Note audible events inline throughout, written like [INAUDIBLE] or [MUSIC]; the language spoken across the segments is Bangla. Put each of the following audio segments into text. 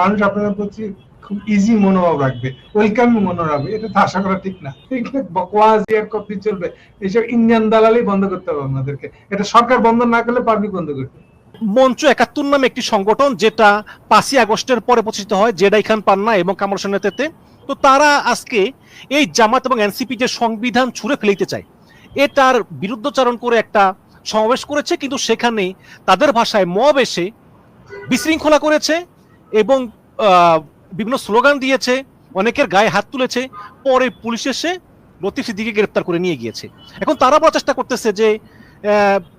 মানুষ আপনাদের প্রতি খুব ইজি মনোভাব রাখবে। ওয়েলকাম মনোভাব এটা তো আশা করা ঠিক না। বকওয়াজ ইয়ার কপি চলবে। এইসব ইন্ডিয়ান দালালি বন্ধ করতে হবে আমাদেরকে। এটা সরকার বন্ধ না করলে পাবলিক বন্ধ করবে। মঞ্চ একাত্তর নামে একটি সংগঠন, যেটা পাঁচই আগস্টের পরে প্রতিষ্ঠিত হয়, জেডাই খান পান্না এবং হোসেনের নেতৃত্বে। তো তারা আজকে এই জামাত এবং এনসিপি যে সংবিধান ছুঁড়ে ফেলিতে চায়, এটার বিরুদ্ধচারণ করে একটা সমাবেশ করেছে, কিন্তু সেখানে তাদের ভাষায় মব এসে বিশৃঙ্খলা করেছে। এবং আহ, বিভিন্ন স্লোগান দিয়েছে অনেকের গায়ে হাত তুলেছে পরে পুলিশ এসে লতিফ সিদ্দিকে গ্রেপ্তার করে নিয়ে গিয়েছে। এখন তারা বলার চেষ্টা করতেছে যে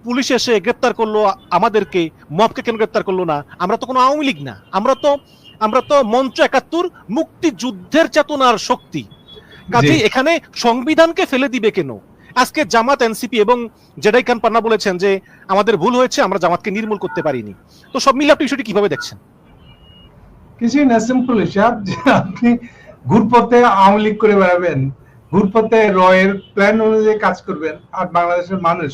পুলিশ এসে গ্রেপ্তার করল আমাদেরকে মবকে কেন গ্রেপ্তার করল না? আমরা তো কোনো আওয়ামী লীগ না। আমরা তো আমরা তো মঞ্চ একাত্তর মুক্তিযুদ্ধের চেতনার শক্তি। কাজেই এখানে সংবিধানকে ফেলে দিবে কেন? আজকে জামাত এনসিপি এবং জেডাই খান পান্না বলেছেন যে আমাদের ভুল হয়েছে আমরা জামাতকে নির্মূল করতে পারিনি। তো সব মিলে আপনি বিষয়টি কীভাবে দেখছেন? কিছুই না সিম্পল হিসাব যে আপনি ঘুরপথে আওয়ামী লীগ করে বেড়াবেন, ঘুরপথে রয়ের প্ল্যান অনুযায়ী কাজ করবেন, আর বাংলাদেশের মানুষ,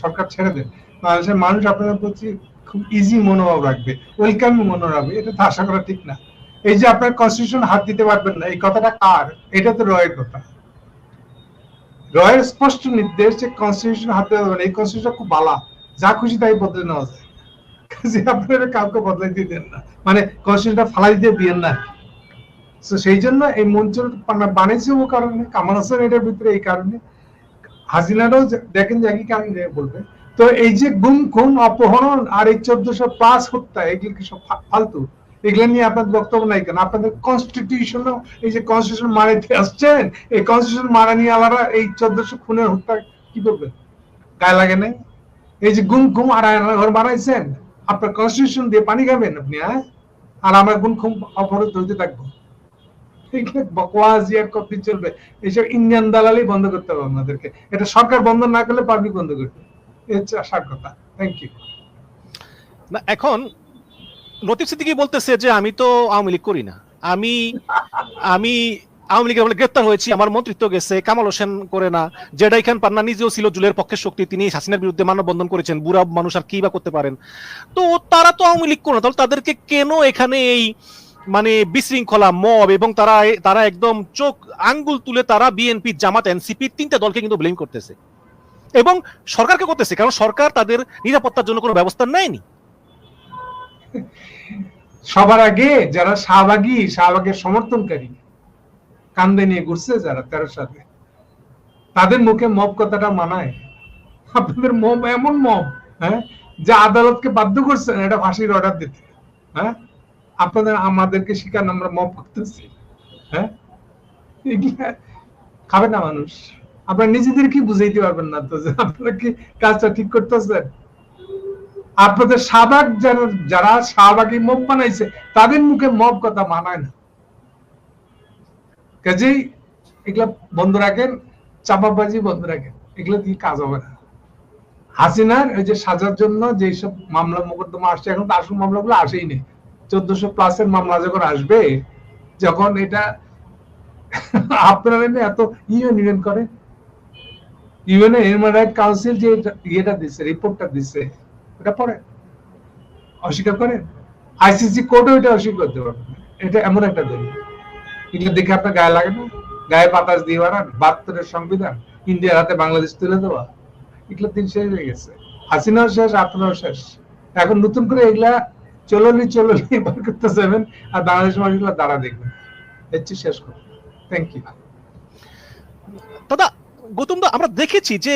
সরকার ছেড়ে দেন, বাংলাদেশের মানুষ আপনাদের প্রতি খুব ইজি মনোভাব রাখবে ওয়েলকাম মনোভাব রাখবে, এটা তো আশা করা ঠিক না। এই যে আপনার কনস্টিটিউশন হাত দিতে পারবেন না, এই কথাটা কার? এটা তো রয়ের কথা। রয়ের স্পষ্ট নির্দেশ যে কনস্টিটিউশন হাত দিতে পারবেন এই কনস্টিটিউশন খুব বালা, যা খুশি তাই বদলে নেওয়া যায়। কাজে আপনারা কাউকে দেন না। মানে কনস্টিটিউশনটা ফালাই না। তো সেই জন্য এই ও কারণে, কামাল হাসান এটার ভিতরে এই কারণে দেখেন যে একই বলবে। তো এই যে গুম, খুন, অপহরণ আর এই চোদ্দশো প্লাস হত্যা, এগুলো কি সব ফালতু? এগুলো নিয়ে আপনাদের বক্তব্য নাই কেন? আপনাদের কনস্টিটিউশন এই যে কনস্টিটিউশন মারাইতে আসছেন, এই কনস্টিটিউশন মারা নিয়ে আলাদা এই চোদ্দশো খুনের হত্যা কি করবেন গায়ে লাগে নাই? এই যে গুম, খুম আর ঘর বানাইছেন আপনার কনস্টিটিউশন দিয়ে পানি খাবেন আপনি হ্যাঁ? আর আমরা গুম খুম অপরাধ হইতে থাকব। চলবে। এইসব ইন্ডিয়ান দালালি বন্ধ করতে হবে আমাদেরকে। এটা সরকার বন্ধ না করলে পাবলিক বন্ধ করবে। আসার কথা। থ্যাংক ইউ না, এখন লতিফ সিদ্দিকি বলতেছে যে আমি তো আওয়ামী লীগ করি না। আমি আমি আওয়ামী লীগের বলে গ্রেপ্তার হয়েছি, আমার মন্ত্রিত্ব গেছে, কামাল হোসেন করে না, জেডাই খান, পান্না নিজেও ছিল জুলের শক্তি, তিনি হাসিনার বিরুদ্ধে মানববন্ধন করেছেন, বুড়া মানুষ আর কি বা করতে পারেন? তো তারা তো আওয়ামী লীগ করে না তাদেরকে কেন এখানে এই মানে বিশৃঙ্খলা, মব এবং তারা তারা একদম চোখ আঙ্গুল তুলে তারা বিএনপি, জামাত, এনসিপি তিনটা দলকে কিন্তু ব্লেম করতেছে। এবং সরকারকে করতেছে, কারণ সরকার তাদের নিরাপত্তার জন্য কোনো ব্যবস্থা নেয়নি। সবার আগে যারা শাহবাগী, শাহবাগের সমর্থনকারী কান্দে নিয়ে ঘুরছে যারা তেরো সালে তাদের মুখে মব কথাটা মানায়। আপনাদের মব, এমন মব হ্যাঁ যে আদালতকে বাধ্য করছেন এটা ফাঁসির অর্ডার দিতে হ্যাঁ? আপনাদের, আমাদেরকে শিকার আমরা মব করতেছি হ্যাঁ? খাবে না মানুষ। আপনারা নিজেদের কি বুঝাইতে পারবেন না তো, যে আপনারা কি কাজটা ঠিক করতেছেন? আপনাদের শাহবাগ যারা যারা শাহবাগী মব বানাইছে, তাদের মুখে মব কথা মানায় না। কাজেই এগুলা বন্ধ রাখেন, চাপাবাজি বন্ধ রাখেন, এগুলো দিয়ে কাজ হবে না। হাসিনার ওই যে সাজার জন্য যে সব মামলা মোকদ্দমা আসছে, এখন তো আসল মামলাগুলো আসেই নেই। চোদ্দশো প্লাসের মামলা যখন আসবে, যখন এটা আপনারা এত ইয়ে নিবেন করে। ইউএনএ হিউম্যান রাইট কাউন্সিল যে ইয়েটা দিচ্ছে রিপোর্টটা দিচ্ছে এটা পড়ে অস্বীকার করেন? আইসিসি কোর্টও এটা অস্বীকার করতে পারবে। এটা এমন একটা দলিল। দেখে আপনার গায়ে লাগে না? গায়ে বাতাস দিয়ে বাড়ান সংবিধান, ইন্ডিয়ার হাতে বাংলাদেশ তুলে দেওয়া। এগুলো দিন শেষ হয়ে গেছে। হাসিনাও শেষ শেষ। এখন নতুন করে এগুলা চললি চললি [LAUGHS] বার করতে যাবেন আর বাংলাদেশ মানুষগুলো দাঁড়া দেখবেন। চেয়ে শেষ করুন থ্যাংক ইউ দাদা, গৌতম দা, আমরা দেখেছি যে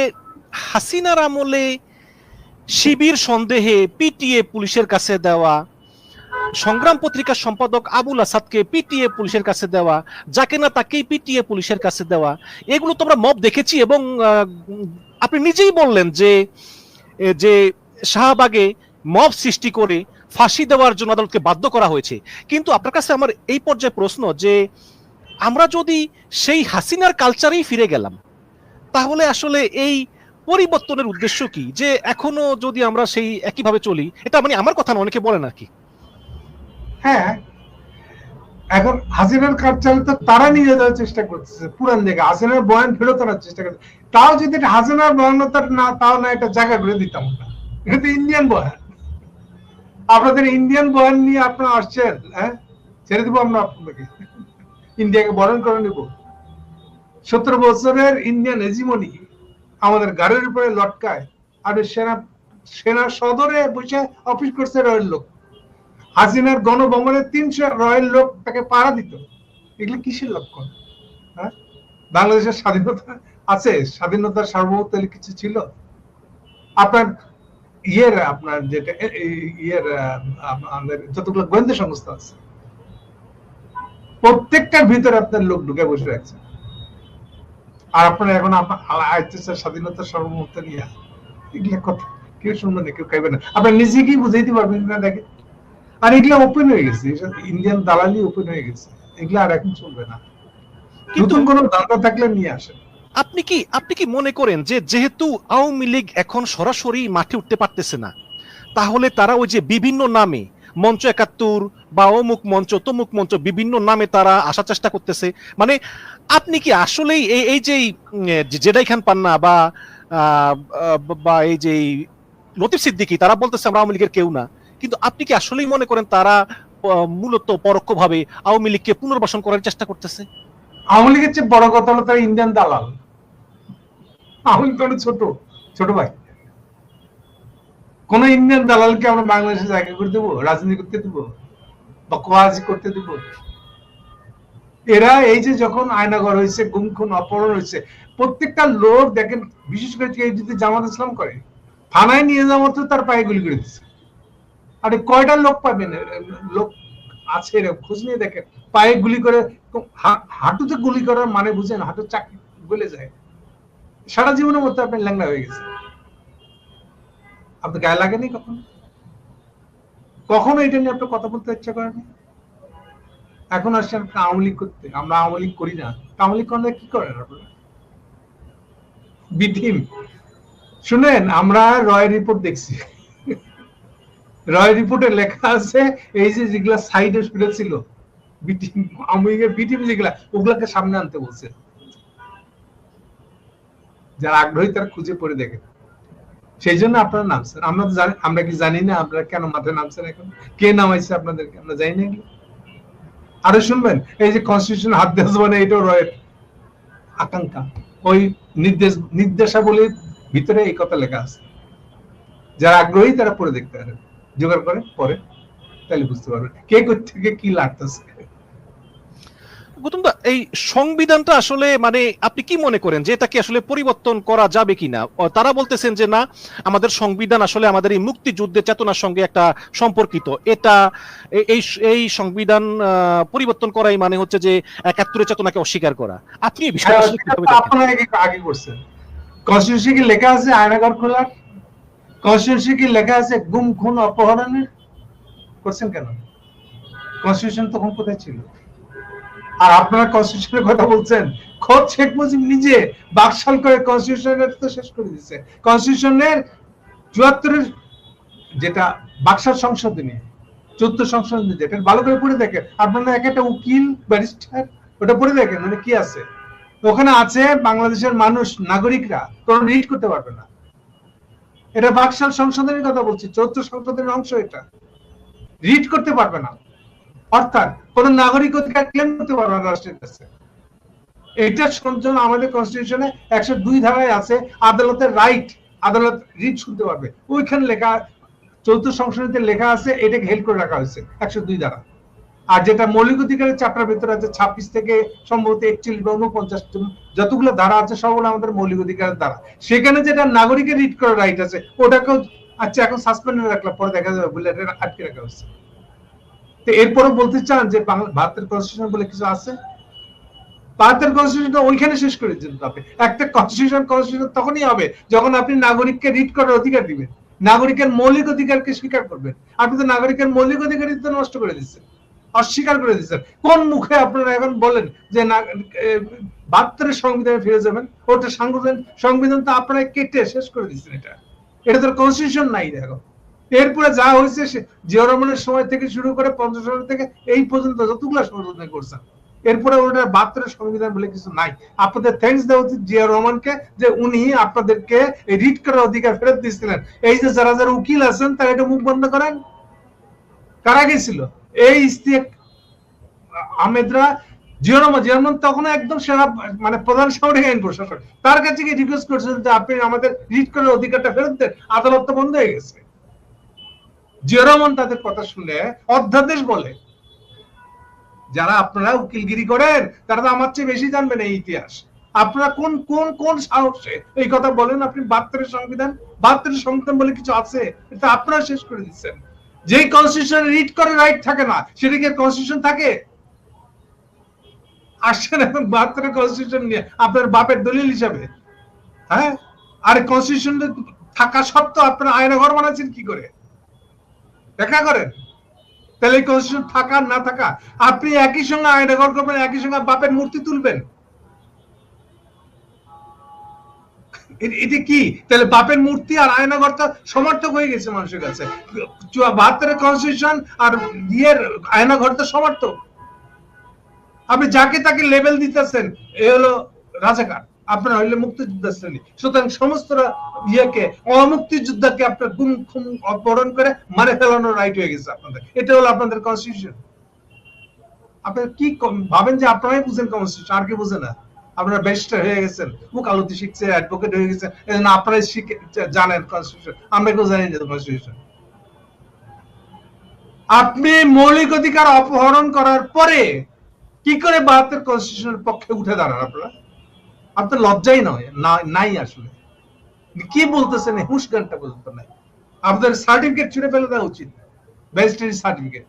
হাসিনার আমলে শিবির সন্দেহে পিটিএ পুলিশের কাছে দেওয়া সংগ্রাম পত্রিকার সম্পাদক আবুল আসাদকে পিটিএ পুলিশের কাছে দেওয়া, যাকে না তাকেই পিটিএ পুলিশের কাছে দেওয়া, এগুলো তো আমরা মব দেখেছি এবং আপনি নিজেই বললেন যে যে শাহবাগে মব সৃষ্টি করে ফাঁসি দেওয়ার জন্য আদালতকে বাধ্য করা হয়েছে। কিন্তু আপনার কাছে আমার এই পর্যায়ে প্রশ্ন যে, আমরা যদি সেই হাসিনার কালচারেই ফিরে গেলাম, তাহলে আসলে এই পরিবর্তনের উদ্দেশ্য কি? যে এখনও যদি আমরা সেই একইভাবে চলি, এটা মানে আমার কথা না, অনেকে বলেন আর কি। হ্যাঁ এখন হাসিনার তো তারা নিয়ে যাওয়ার চেষ্টা পুরান হাসিনার বয়ান ফেরত আনার চেষ্টা করছে। তাও যদি হাসিনার বয়ানতার না, তাও না জায়গা করে দিতাম না এটা তো ইন্ডিয়ান বয়ান। আপনাদের ইন্ডিয়ান বয়ান নিয়ে আপনারা আসছেন হ্যাঁ? ছেড়ে দিব আমরা আপনাকে ইন্ডিয়াকে বরণ করে নেব। সতেরো বছরের ইন্ডিয়ান হেজিমনি আমাদের গাড়ির উপরে লটকায়, আর সেনা সেনা সদরে বসে অফিস করছে রয়েল লোক। হাসিনার গণভবনে তিনশো রয়েল লোক তাকে পাড়া দিত। এগুলো কিসের লক্ষণ? হ্যাঁ? বাংলাদেশের স্বাধীনতা আছে, স্বাধীনতার সার্বভৌমত্ব কিছু ছিল? আপনার ইয়ের, আপনার যেটা ইয়ের আমাদের যতগুলো গোয়েন্দা সংস্থা আছে, প্রত্যেকটার ভিতরে আপনার লোক ঢুকে বসে রাখছে আর আপনারা এখন আইতেছে স্বাধীনতার সার্বভৌমত্ব নিয়ে, এগুলো কথা, কেউ শুনবে না, কেউ খাইবে না। আপনার নিজে কি বুঝাইতে পারবেন না দেখে। আর এগুলো ওপেন হয়ে গেছে। ইন্ডিয়ান দালালি ওপেন হয়ে গেছে। এগুলো আর এখন চলবে না। নতুন কোনো ধান্দা থাকলে নিয়ে আসেন। আপনি কি আপনি কি মনে করেন যে যেহেতু আওয়ামী লীগ এখন সরাসরি মাঠে উঠতে পারতেছে না তাহলে তারা ওই যে বিভিন্ন নামে মঞ্চ একাত্তর বা অমুক মঞ্চ তমুক মঞ্চ বিভিন্ন নামে তারা আসার চেষ্টা করতেছে মানে আপনি কি আসলেই এই এই যে জেডাই খান পান্না বা বা এই যে লতিফ সিদ্দিকী তারা বলতেছে আমরা আওয়ামী লীগের কেউ না কিন্তু আপনি কি আসলেই মনে করেন তারা মূলত পরোক্ষভাবে আওয়ামী লীগকে পুনর্বাসন করার চেষ্টা করতেছে? আওয়ামী লীগের চেয়ে বড় কথা হলো তারা ইন্ডিয়ান দালাল। আওয়ামী লীগ ছোট ছোট ভাই। কোন ইন্ডিয়ান দালালকে আমরা বাংলাদেশে জায়গা করে দেবো, রাজনীতি করতে দেবো বা কোয়াজ করতে দেবো। এরা এই যে যখন আয়নাগর হয়েছে গুম খুন অপহরণ হয়েছে, প্রত্যেকটা লোক দেখেন, বিশেষ করে জামাত ইসলাম করে, থানায় নিয়ে যাওয়া মাত্র তার পায়ে গুলি করে দিচ্ছে। আরে কয়টা লোক পাবেন? লোক আছে খোঁজ নিয়ে দেখেন। পায়ে গুলি করে হাঁটুতে গুলি করার মানে বুঝেন হাঁটু চাকরি গলে যায়। সারা জীবনের মধ্যে আপনি ল্যাংড়া হয়ে গেছে। আপনার গায়ে লাগেনি কখন? কখনো এটা নিয়ে আপনার কথা বলতে ইচ্ছা করেনি? এখন আসছেন আপনি আওয়ামী লীগ করতে। আমরা আওয়ামী লীগ করি না। আওয়ামী লীগ করলে কি করেন আপনারা? বিধিম শুনেন, আমরা রয় রিপোর্ট দেখছি। রয় রিপোর্টে লেখা আছে, এই যে যেগুলা সাইডে ছিল আওয়ামী লীগের বিটিম যেগুলা, ওগুলাকে সামনে আনতে বলছে। যারা আগ্রহী তারা খুঁজে পড়ে সেই জন্য আপনারা নামছেন। আমরা তো জানি আমরা কি জানি না আপনারা কেন নামছেন এখন? কে নামাইছে আপনাদেরকে? আমরা জানি না আরও শুনবেন, এই যে কনস্টিটিউশন হাত দেওয়া যাবে না এটাও রয়ের আকাঙ্ক্ষা। ওই নির্দেশ নির্দেশাবলীর ভিতরে এই কথা লেখা আছে। যারা আগ্রহী তারা পড়ে দেখতে পারেন। জোগাড় করে পরে তাহলে বুঝতে পারবেন কে থেকে কি লাগতেছে। গৌতমদা এই সংবিধানটা আসলে মানে আপনি কি মনে করেন যে এটাকে আসলে পরিবর্তন করা যাবে কিনা? তারা বলতেছেন যে না আমাদের সংবিধান আসলে আমাদের এই মুক্তিযুদ্ধের চেতনার সঙ্গে একটা সম্পর্কিত। এটা এই এই সংবিধান পরিবর্তন করাই মানে হচ্ছে যে একাত্তরের চেতনাকে অস্বীকার করা। আপনি এই দেখেন? আপনারা আগে করছেন। কনস্টিটিউশন কি লেখা আছে আয়নাঘর খোলার? কনস্টিটিউশন কি লেখা আছে? গুম, খুন, অপহরণের? করছেন কেন? কনস্টিটিউশন তখন কোথায় ছিল? আর আপনারা কনস্টিটিউশনের কথা বলছেন। খোদ শেখ মুজিব নিজে বাকশাল করে কনস্টিটিউশনের তো শেষ করে কনস্টিটিউশনের চুয়াত্তরের যেটা বাকশাল যেটা ভালো করে পড়ে দেখেন। আপনারা এক একটা উকিল, ব্যারিস্টার, ওটা পড়ে দেখেন মানে কি আছে? ওখানে আছে বাংলাদেশের মানুষ, নাগরিকরা, কোন রিড করতে পারবে না। এটা বাকশাল সংশোধনের কথা বলছি চৌদ্দ সংশোধনের অংশ এটা। রিড করতে পারবে না। অর্থাৎ কোন নাগরিক অধিকার ক্লেম করতে পারবে না রাষ্ট্রের কাছে। এটা জন্য আমাদের কনস্টিটিউশনে একশো দুই ধারায় আছে, আদালতের রাইট আদালত রিড শুনতে পারবে। ওইখানে লেখা চৌদ্দ সংশোধনীতে লেখা আছে, এটাকে হেল্প করে রাখা হয়েছে, একশো দুই ধারা। আর যেটা মৌলিক অধিকারের চাপটার ভিতরে আছে, ছাব্বিশ থেকে সম্ভবত একচল্লিশ বা উনপঞ্চাশ যতগুলো ধারা আছে সবগুলো আমাদের মৌলিক অধিকারের ধারা। সেখানে যেটা নাগরিকের রিড করার রাইট আছে, ওটাকেও আচ্ছা এখন সাসপেন্ডে রাখলাম, পরে দেখা যাবে বলে আটকে রাখা হচ্ছে তো এরপরে বলতে চান যে ভারতের কনস্টিটিউশন বলে কিছু আছে? ভারতের কনস্টিটিউশন ওইখানে শেষ করে দিতে হবে একটা কনস্টিটিউশন কনস্টিটিউশন তখনই হবে যখন আপনি নাগরিককে রিড করার অধিকার দিবেন। নাগরিকের মৌলিক অধিকারকে স্বীকার করবেন। আপনি তো নাগরিকের মৌলিক অধিকারই তো নষ্ট করে দিচ্ছেন। অস্বীকার করে দিচ্ছেন কোন মুখে আপনারা এখন বলেন যে না বাহাত্তরের সংবিধানে ফিরে যাবেন? ওটা সংবিধান সংবিধান তো আপনারা কেটে শেষ করে দিচ্ছেন এটা। এটা তো কনস্টিটিউশন নাই দেখো। এরপরে যা হয়েছে জিয়া রহমানের সময় থেকে শুরু করে পঞ্চাশ সাল থেকে এই পর্যন্ত যতগুলো সংশোধন করছেন এরপরে ওটা বাহাত্তরের সংবিধান বলে কিছু নাই। আপনাদের থ্যাংকস দেওয়া উচিত জিয়া রহমানকে যে উনি আপনাদেরকে রিট করার অধিকার ফেরত দিয়েছিলেন। এই যে যারা যারা উকিল আছেন, তারা এটা মুখ বন্ধ করেন। কারা গেছিল? এই আহমেদরা তখন একদম সেনা মানে প্রধান সামরিক আইন প্রশাসক তার কাছে গিয়ে রিকোয়েস্ট যে আপনি আমাদের রিট করার অধিকারটা ফেরত দেন, আদালত তো বন্ধ হয়ে গেছে। তাদের কথা শুনে অধ্যাদেশ বলে, যারা আপনারা উকিলগিরি করেন, তারা তো আমার চেয়ে বেশি জানবেন এই ইতিহাস। আপনারা কোন কোন কোন সাহসে এই কথা বলেন আপনি? বাহাত্তরের সংবিধান বাহাত্তরের সংবিধান বলে কিছু আছে? এটা আপনারা শেষ করে দিচ্ছেন। যেই কনস্টিটিউশন রিড করে রাইট থাকে না, সেটা কি কনস্টিটিউশন থাকে? আসছেন এখন বাহাত্তরের কনস্টিটিউশন নিয়ে, আপনার বাপের দলিল হিসাবে। হ্যাঁ? আর কনস্টিটিউশন থাকা সত্ত্বেও আপনারা আয়না ঘর বানাচ্ছেন কি করে? দেখা করেন। তাহলে কনস্টিটিউশন থাকা না থাকা, আপনি একই সঙ্গে আয়না ঘর করবেন, একই সঙ্গে বাপের মূর্তি তুলবেন। এটা কি? তাহলে বাপের মূর্তি আর আয়নাঘর তো সমর্থক হয়ে গেছে মানুষের কাছে। বাহাত্তরের কনস্টিটিউশন আর ইয়ের আয়নাঘর তো সমর্থক। আপনি যাকে তাকে লেভেল দিতেছেন, এ হলো রাজাকার। আপনার হইলে মুক্তিযোদ্ধা শ্রেণি। সুতরাং সমস্ত ইয়েকে, অমুক্তিযোদ্ধাকে আপনার গুম খুম অপহরণ করে মারে ফেলানোর রাইট হয়ে গেছে আপনাদের। এটা হলো আপনাদের কনস্টিটিউশন আপনারা কি ভাবেন যে আপনারাই বুঝেন কনস্টিটিউশন আর কি বুঝে না? আপনারা ব্যারিস্টার হয়ে গেছেন, ওকালতি শিখছে অ্যাডভোকেট হয়ে গেছে, এই জন্য আপনারাই শিখে জানেন কনস্টিটিউশন আমরা কেউ জানি না কনস্টিটিউশন আপনি মৌলিক অধিকার অপহরণ করার পরে কি করে বাহাত্তর কনস্টিটিউশনের পক্ষে উঠে দাঁড়ান আপনারা? আপনার লজ্জাই নয় নাই আসলে। কি বলতেছেন হুশ গানটা বলতে নাই। আপনাদের সার্টিফিকেট ছুড়ে ফেলে দেওয়া উচিত। ব্যারিস্টারি সার্টিফিকেট